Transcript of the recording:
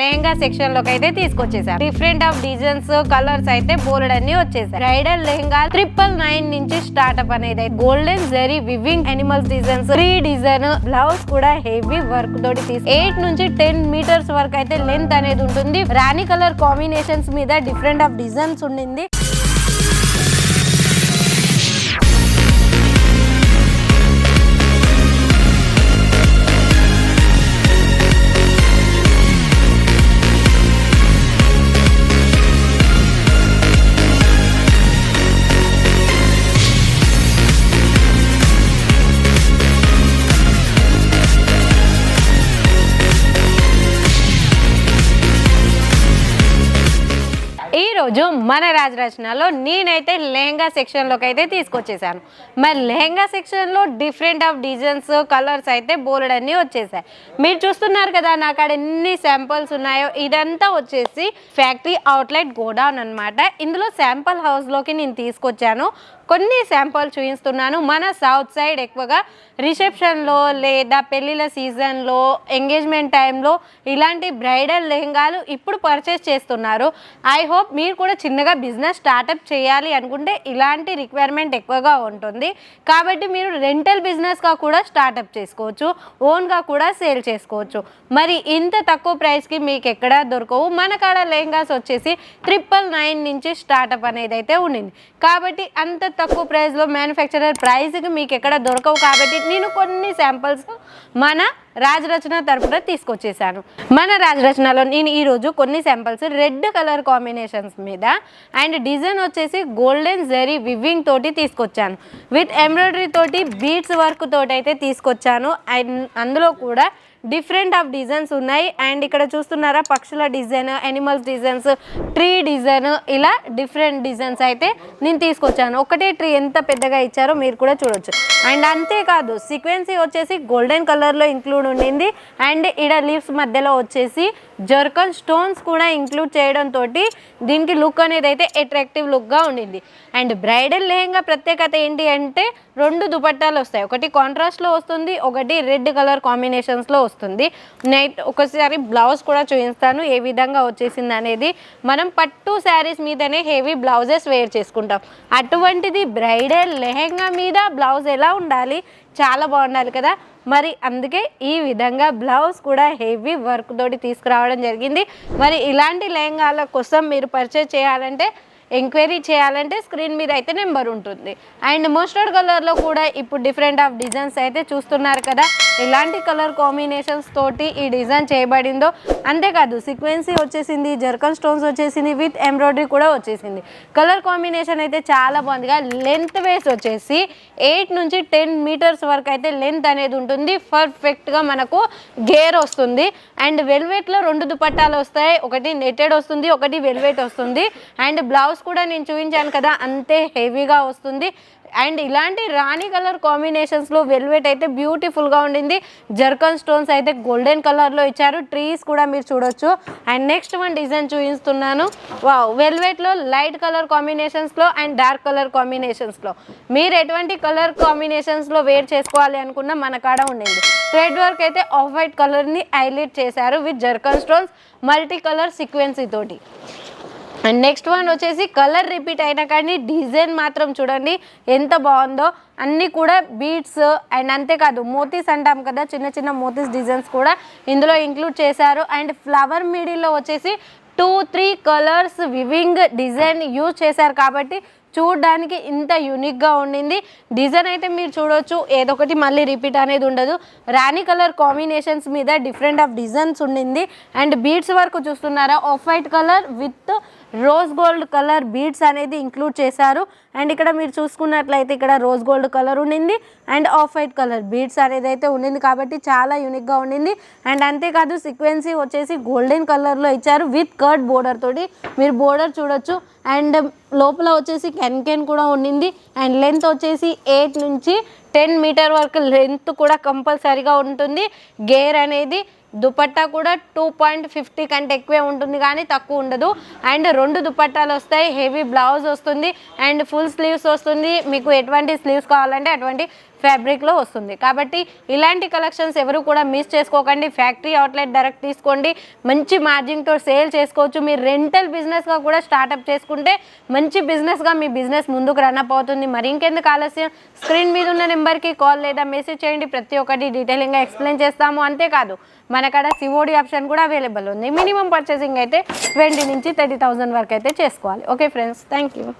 లెహంగా సెక్షన్లోకి అయితే తీసుకొచ్చేసారు. డిఫరెంట్ ఆఫ్ డిజైన్స్ కలర్స్ అయితే బోల్డ్ అన్ని వచ్చేసాయి. బ్రైడల్ లెహంగా ట్రిపుల్ నైన్ నుంచి స్టార్ట్అప్ అనేది golden zari weaving animals designs free design blouse కూడా హెవీ వర్క్ తోటి తీసి ఎయిట్ నుంచి టెన్ మీటర్స్ వరకు అయితే లెంత్ అనేది ఉంటుంది. రాణి కలర్ కాంబినేషన్స్ మీద డిఫరెంట్ ఆఫ్ డిజైన్స్ ఉండింది. ఈరోజు మన రాజరచనలో నేనైతే లెహంగా సెక్షన్లోకి అయితే తీసుకొచ్చేసాను. మరి లెహంగా సెక్షన్లో డిఫరెంట్ ఆఫ్ డిజైన్స్ కలర్స్ అయితే బోలెడ్ అన్ని వచ్చేసాయి. మీరు చూస్తున్నారు కదా నాకు అక్కడ ఎన్ని శాంపుల్స్ ఉన్నాయో ఇదంతా వచ్చేసి ఫ్యాక్టరీ అవుట్లెట్ గోడౌన్ అన్నమాట. ఇందులో శాంపుల్ హౌస్లోకి నేను తీసుకొచ్చాను. కొన్ని శాంపుల్ చూపిస్తున్నాను మన సౌత్ సైడ్ ఎక్కువగా రిసెప్షన్లో లేదా పెళ్ళిళ్ళ సీజన్లో ఎంగేజ్మెంట్ టైంలో ఇలాంటి బ్రైడల్ లెహంగాలు ఇప్పుడు పర్చేస్ చేస్తున్నారు. ఐ హోప్ మీరు కూడా చిన్నగా బిజినెస్ స్టార్టప్ చేయాలి అనుకుంటే ఇలాంటి రిక్వైర్మెంట్ ఎక్కువగా ఉంటుంది. కాబట్టి మీరు రెంటల్ బిజినెస్గా కూడా స్టార్టప్ చేసుకోవచ్చు. ఓన్గా కూడా సేల్ చేసుకోవచ్చు. మరి ఇంత తక్కువ ప్రైస్కి మీకు ఎక్కడ దొరకవు. మన కాడ లెహంగాస్ వచ్చేసి ట్రిపుల్ నైన్ నుంచి స్టార్టప్ అనేది అయితే ఉండింది. కాబట్టి అంత తక్కువ ప్రైస్లో మ్యానుఫ్యాక్చరర్ ప్రైస్కి మీకు ఎక్కడ దొరకవు కాబట్టి నేను కొన్ని శాంపిల్స్ మన రాజరచన తరపున తీసుకొచ్చేసాను. మన రాజరచనలో నేను ఈరోజు కొన్ని శాంపిల్స్ రెడ్ కలర్ కాంబినేషన్స్ మీద అండ్ డిజైన్ వచ్చేసి గోల్డెన్ జరీ వివింగ్ తోటి తీసుకొచ్చాను. విత్ ఎంబ్రాయిడరీ తోటి బీడ్స్ వర్క్ తోటి అయితే తీసుకొచ్చాను. అండ్ అందులో కూడా డిఫరెంట్ ఆఫ్ డిజైన్స్ ఉన్నాయి. అండ్ ఇక్కడ చూస్తున్నారా పక్షుల design animals designs tree design ఇలా డిఫరెంట్ డిజైన్స్ అయితే నేను తీసుకొచ్చాను. ఒకటే ట్రీ ఎంత పెద్దగా ఇచ్చారో మీరు కూడా చూడొచ్చు. అండ్ అంతేకాదు సీక్వెన్సీ వచ్చేసి గోల్డెన్ కలర్లో ఇంక్లూడ్ ఉండింది. అండ్ ఇడ లీవ్స్ మధ్యలో వచ్చేసి జర్కన్ స్టోన్స్ కూడా ఇంక్లూడ్ చేయడంతో దీనికి లుక్ అనేది అయితే అట్రాక్టివ్ లుక్గా ఉండింది. అండ్ బ్రైడల్ లెహంగా ప్రత్యేకత ఏంటి అంటే రెండు దుపట్టాలు వస్తాయి. ఒకటి కాంట్రాస్ట్లో వస్తుంది ఒకటి రెడ్ కలర్ కాంబినేషన్స్లో వస్తుంది. నైట్ ఒకసారి బ్లౌజ్ కూడా చూపిస్తాను ఏ విధంగా వచ్చేసింది అనేది. మనం పట్టు శారీస్ మీదనే హెవీ బ్లౌజెస్ వేర్ చేసుకుంటాం. అటువంటిది బ్రైడల్ లెహెంగా మీద బ్లౌజ్ ఎలా ఉండాలి? చాలా బాగుండాలి కదా. మరి అందుకే ఈ విధంగా బ్లౌజ్ కూడా హెవీ వర్క్ తోటి తీసుకురావడం జరిగింది. మరి ఇలాంటి లెహంగాల కోసం మీరు పర్చేజ్ చేయాలంటే ఎంక్వైరీ చేయాలంటే స్క్రీన్ మీద అయితే నెంబర్ ఉంటుంది. అండ్ మోస్టర్డ్ కలర్లో కూడా ఇప్పుడు డిఫరెంట్ ఆఫ్ డిజైన్స్ అయితే చూస్తున్నారు కదా. ఎలాంటి కలర్ కాంబినేషన్స్ తోటి ఈ డిజైన్ చేయబడిందో అంతేకాదు సీక్వెన్సీ వచ్చేసింది జర్కన్ స్టోన్స్ వచ్చేసింది విత్ ఎంబ్రాయిడరీ కూడా వచ్చేసింది. కలర్ కాంబినేషన్ అయితే చాలా బాగుందిగా. లెంత్ వేస్ వచ్చేసి ఎయిట్ నుంచి టెన్ మీటర్స్ వరకు అయితే లెంత్ అనేది ఉంటుంది. పర్ఫెక్ట్గా మనకు గేర్ వస్తుంది. అండ్ వెల్వెట్లో రెండు దుపట్టాలు వస్తాయి. ఒకటి నెట్టెడ్ వస్తుంది ఒకటి వెల్వెట్ వస్తుంది. అండ్ బ్లౌజ్ కూడా నేను చూపించాను కదా అంతే హెవీగా వస్తుంది. అండ్ ఇలాంటి రాణి కలర్ కాంబినేషన్స్లో వెల్వెట్ అయితే బ్యూటిఫుల్గా ఉండింది. జర్కన్ స్టోన్స్ అయితే గోల్డెన్ కలర్లో ఇచ్చారు. ట్రీస్ కూడా మీరు చూడొచ్చు. అండ్ నెక్స్ట్ వన్ డిజైన్ చూపిస్తున్నాను. వా వెల్వెట్లో లైట్ కలర్ కాంబినేషన్స్లో అండ్ డార్క్ కలర్ కాంబినేషన్స్లో. మీరు ఎటువంటి కలర్ కాంబినేషన్స్లో వేర్ చేసుకోవాలి అనుకున్న మన కాడ ఉండింది. థ్రెడ్ వర్క్ అయితే ఆఫ్ వైట్ కలర్ని హైలైట్ చేశారు with zircon stones multi colour sequence తోటి. అండ్ నెక్స్ట్ వన్ వచ్చేసి కలర్ రిపీట్ అయినా కానీ డిజైన్ మాత్రం చూడండి ఎంత బాగుందో. అన్నీ కూడా బీడ్స్ అండ్ అంతేకాదు మోతీస్ అంటాం కదా చిన్న చిన్న మోతీస్ డిజైన్స్ కూడా ఇందులో ఇంక్లూడ్ చేశారు. అండ్ ఫ్లవర్ మీడిల్లో వచ్చేసి two three colours weaving design use చేశారు కాబట్టి చూడడానికి ఇంత యూనిక్గా ఉండింది. డిజైన్ అయితే మీరు చూడొచ్చు ఏదొకటి మళ్ళీ రిపీట్ అనేది ఉండదు. రాణి కలర్ కాంబినేషన్స్ మీద డిఫరెంట్ ఆఫ్ డిజైన్స్ ఉండింది. అండ్ బీడ్స్ వరకు చూస్తున్నారా off white colour with rose gold colour beads అనేది ఇంక్లూడ్ చేశారు. అండ్ ఇక్కడ మీరు చూసుకున్నట్లయితే ఇక్కడ రోజ్ గోల్డ్ కలర్ ఉండింది. And off white colour beads అనేది అయితే ఉండింది కాబట్టి చాలా యూనిక్గా ఉండింది. అండ్ అంతేకాదు సీక్వెన్సీ వచ్చేసి గోల్డెన్ కలర్లో ఇచ్చారు విత్ కర్డ్ బోర్డర్ తోటి. మీరు బోర్డర్ చూడొచ్చు. అండ్ లోపల వచ్చేసి కెన్కెన్ కూడా ఉండింది. అండ్ లెంత్ వచ్చేసి ఎయిట్ నుంచి టెన్ మీటర్ వరకు లెంత్ కూడా కంపల్సరీగా ఉంటుంది. గేర్ అనేది దుపట్టా కూడా టూ పాయింట్ ఫిఫ్టీ కంటే ఎక్కువే ఉంటుంది కానీ తక్కువ ఉండదు. అండ్ రెండు దుపట్టాలు వస్తాయి. హెవీ బ్లౌజ్ వస్తుంది. అండ్ ఫుల్ స్లీవ్స్ వస్తుంది. మీకు ఎటువంటి స్లీవ్స్ కావాలంటే అటువంటి ఫ్యాబ్రిక్లో వస్తుంది. కాబట్టి ఇలాంటి కలెక్షన్స్ ఎవరు కూడా మిస్ చేసుకోకండి. ఫ్యాక్టరీ అవుట్లెట్ డైరెక్ట్ తీసుకోండి. మంచి మార్జిన్తో సేల్ చేసుకోవచ్చు. మీరు రెంటల్ బిజినెస్గా కూడా స్టార్ట్అప్ చేసుకుంటే మంచి బిజినెస్గా మీ బిజినెస్ ముందుకు రన్అప్ అవుతుంది. మరి ఇంకెందుకు ఆలస్యం? స్క్రీన్ మీద ఉన్న నెంబర్కి కాల్ లేదా మెసేజ్ చేయండి. ప్రతి ఒక్కటి డీటెయిలింగ్గా ఎక్స్ప్లెయిన్ చేస్తాము. అంతేకాదు మన కాడ సివోడి ఆప్షన్ కూడా అవైలబుల్ ఉంది. మినిమం పర్చేసింగ్ అయితే ట్వంటీ నుంచి థర్టీ థౌసండ్ వరకు అయితే చేసుకోవాలి. Okay friends thank you.